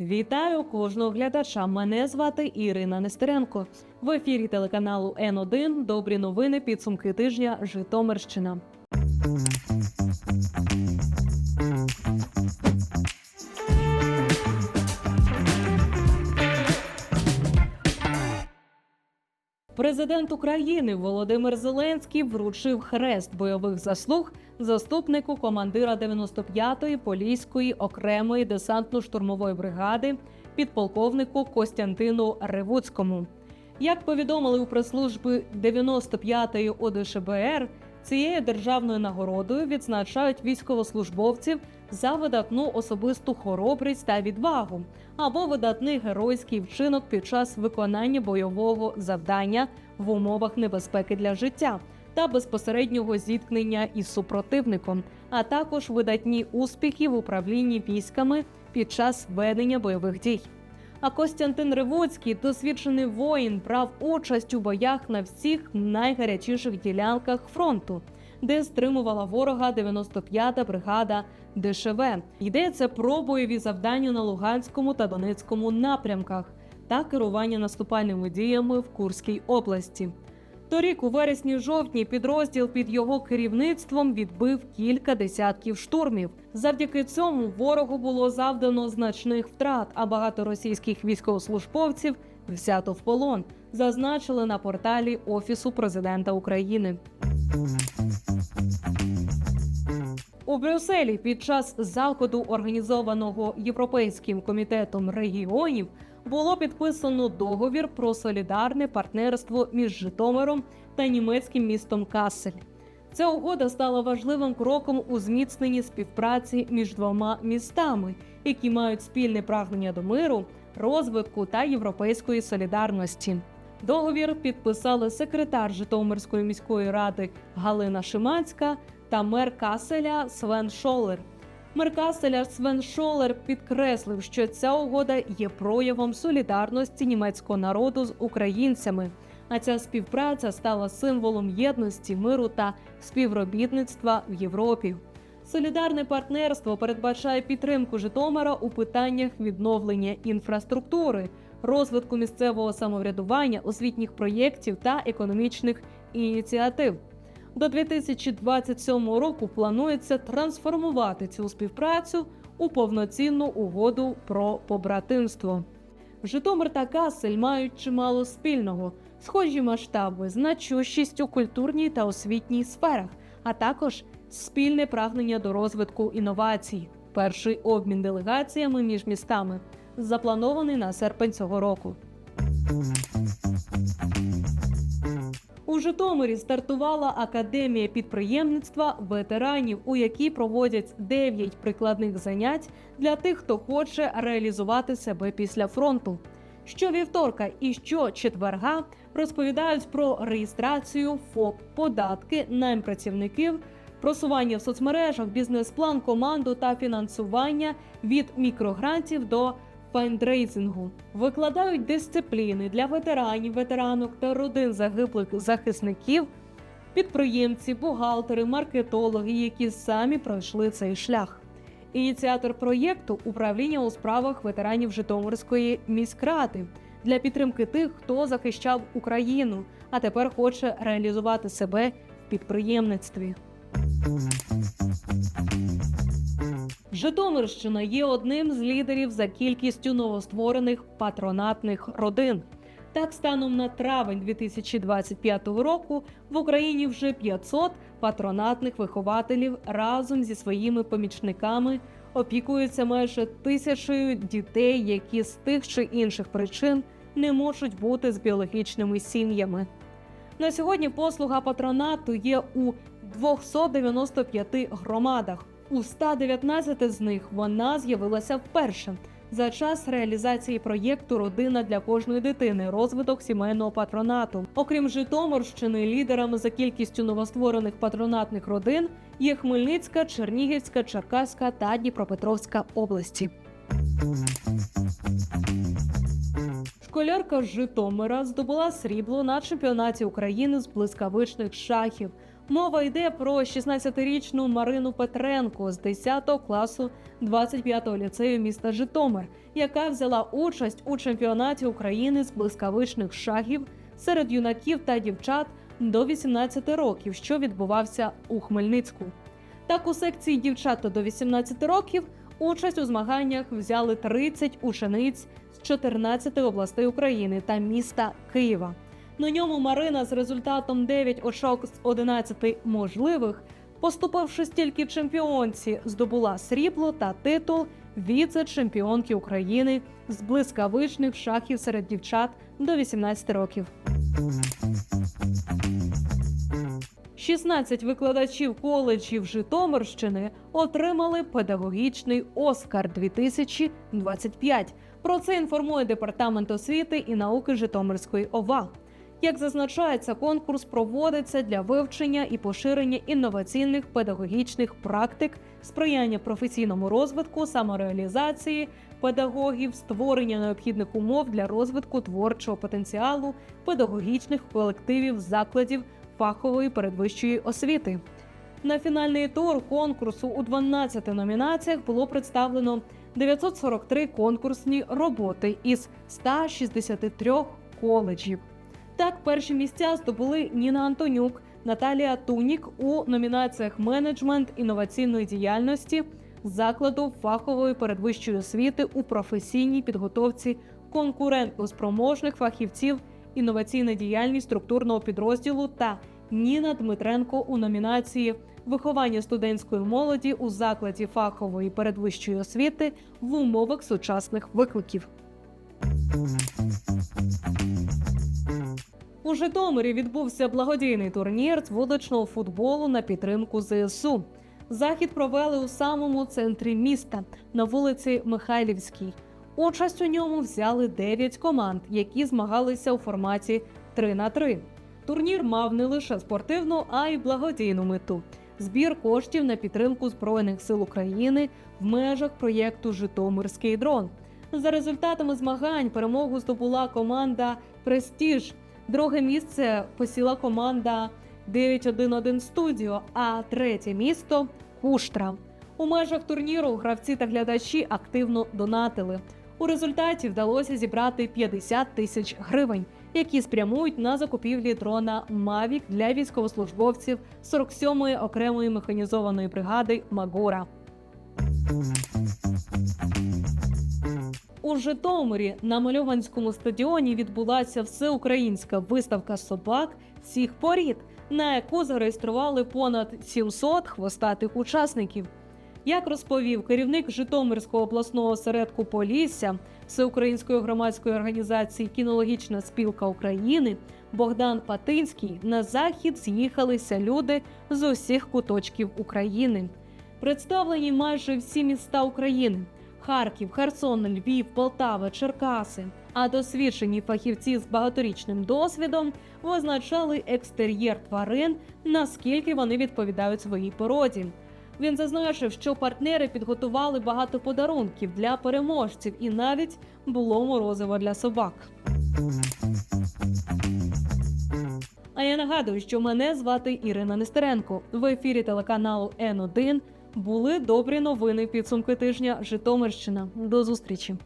Вітаю кожного глядача. Мене звати Ірина Нестеренко. В ефірі телеканалу Н1 Добрі новини. Підсумки тижня Житомирщина. Президент України Володимир Зеленський вручив хрест бойових заслуг заступнику командира 95-ї поліської окремої десантно-штурмової бригади підполковнику Костянтину Ревуцькому. Як повідомили у прес-службі 95-ї ОДШБР, цією державною нагородою відзначають військовослужбовців за видатну особисту хоробрість та відвагу або видатний геройський вчинок під час виконання бойового завдання в умовах небезпеки для життя та безпосереднього зіткнення із супротивником, а також видатні успіхи в управлінні військами під час ведення бойових дій. А Костянтин Ривоцький, досвідчений воїн, брав участь у боях на всіх найгарячіших ділянках фронту, де стримувала ворога 95-та бригада ДШВ. Йдеться про бойові завдання на Луганському та Донецькому напрямках та керування наступальними діями в Курській області. Торік, у вересні-жовтні, підрозділ під його керівництвом відбив кілька десятків штурмів. Завдяки цьому ворогу було завдано значних втрат, а багато російських військовослужбовців взято в полон. Зазначили на порталі Офісу президента України. У Брюсселі під час заходу, організованого Європейським комітетом регіонів, було підписано договір про солідарне партнерство між Житомиром та німецьким містом Кассель. Ця угода стала важливим кроком у зміцненні співпраці між двома містами, які мають спільне прагнення до миру, розвитку та європейської солідарності. Договір підписали секретар Житомирської міської ради Галина Шиманська та мер Каселя Свен Шолер. Мер Каселя Свен Шолер підкреслив, що ця угода є проявом солідарності німецького народу з українцями. А ця співпраця стала символом єдності, миру та співробітництва в Європі. Солідарне партнерство передбачає підтримку Житомира у питаннях відновлення інфраструктури, розвитку місцевого самоврядування, освітніх проєктів та економічних ініціатив. До 2027 року планується трансформувати цю співпрацю у повноцінну угоду про побратимство. Житомир та Касель мають чимало спільного, схожі масштаби, значущість у культурній та освітній сферах, а також спільне прагнення до розвитку інновацій. Перший обмін делегаціями між містами запланований на серпень цього року. Житомирі стартувала академія підприємництва ветеранів, у якій проводять 9 прикладних занять для тих, хто хоче реалізувати себе після фронту. Щовівторка і щочетверга розповідають про реєстрацію ФОП, податки, найм працівників, просування в соцмережах, бізнес-план, команду та фінансування від мікрогрантів до фандрейзингу. Викладають дисципліни для ветеранів, ветеранок та родин загиблих захисників, підприємці, бухгалтери, маркетологи, які самі пройшли цей шлях. Ініціатор проєкту управління у справах ветеранів Житомирської міськради для підтримки тих, хто захищав Україну, а тепер хоче реалізувати себе в підприємництві. Житомирщина є одним з лідерів за кількістю новостворених патронатних родин. Так, станом на травень 2025 року в Україні вже 500 патронатних вихователів разом зі своїми помічниками опікуються майже тисячею дітей, які з тих чи інших причин не можуть бути з біологічними сім'ями. На сьогодні послуга патронату є у 295 громадах. У 119 з них вона з'явилася вперше за час реалізації проєкту Родина для кожної дитини, розвиток сімейного патронату. Окрім Житомирщини, лідерами за кількістю новостворених патронатних родин є Хмельницька, Чернігівська, Черкаська та Дніпропетровська області. Школярка з Житомира здобула срібло на чемпіонаті України з блискавичних шахів. Мова йде про 16-річну Марину Петренко з 10 класу 25-го ліцею міста Житомир, яка взяла участь у чемпіонаті України з блискавичних шагів серед юнаків та дівчат до 18 років, що відбувався у Хмельницьку. Так, у секції дівчат до 18 років участь у змаганнях взяли 30 учениць з 14 областей України та міста Києва. На ньому Марина з результатом 9 очок з 11 можливих, поступивши стільки чемпіонці, здобула срібло та титул віце-чемпіонки України з блискавичних шахів серед дівчат до 18 років. 16 викладачів коледжів Житомирщини отримали педагогічний Оскар 2025. Про це інформує департамент освіти і науки Житомирської ОВА. Як зазначається, конкурс проводиться для вивчення і поширення інноваційних педагогічних практик, сприяння професійному розвитку, самореалізації педагогів, створення необхідних умов для розвитку творчого потенціалу педагогічних колективів закладів фахової передвищої освіти. На фінальний тур конкурсу у 12 номінаціях було представлено 943 конкурсні роботи із 163 коледжів. Так, перші місця здобули Ніна Антонюк, Наталія Тунік у номінаціях менеджмент інноваційної діяльності закладу фахової передвищої освіти у професійній підготовці конкурентоспроможних фахівців інноваційна діяльність структурного підрозділу та Ніна Дмитренко у номінації Виховання студентської молоді у закладі фахової передвищої освіти в умовах сучасних викликів. У Житомирі відбувся благодійний турнір з вуличного футболу на підтримку ЗСУ. Захід провели у самому центрі міста на вулиці Михайлівській. Участь у ньому взяли 9 команд, які змагалися у форматі 3 на 3. Турнір мав не лише спортивну, а й благодійну мету збір коштів на підтримку Збройних сил України в межах проєкту Житомирський дрон. За результатами змагань перемогу здобула команда Престіж. Друге місце посіла команда 911 Студіо, а третє місто Куштра. У межах турніру гравці та глядачі активно донатили. У результаті вдалося зібрати 50 тисяч гривень, які спрямують на закупівлі дрона Мавік для військовослужбовців 47-ї окремої механізованої бригади Магора. У Житомирі на Мальованському стадіоні відбулася всеукраїнська виставка собак всіх порід, на яку зареєстрували понад 700 хвостатих учасників. Як розповів керівник Житомирського обласного осередку Полісся Всеукраїнської громадської організації Кінологічна спілка України Богдан Патинський, на захід з'їхалися люди з усіх куточків України. Представлені майже всі міста України: Харків, Херсон, Львів, Полтава, Черкаси. А досвідчені фахівці з багаторічним досвідом визначали екстер'єр тварин, наскільки вони відповідають своїй породі. Він зазначив, що партнери підготували багато подарунків для переможців, і навіть було морозиво для собак. А я нагадую, що мене звати Ірина Нестеренко. В ефірі телеканалу Н1 були добрі новини підсумки тижня Житомирщина. До зустрічі.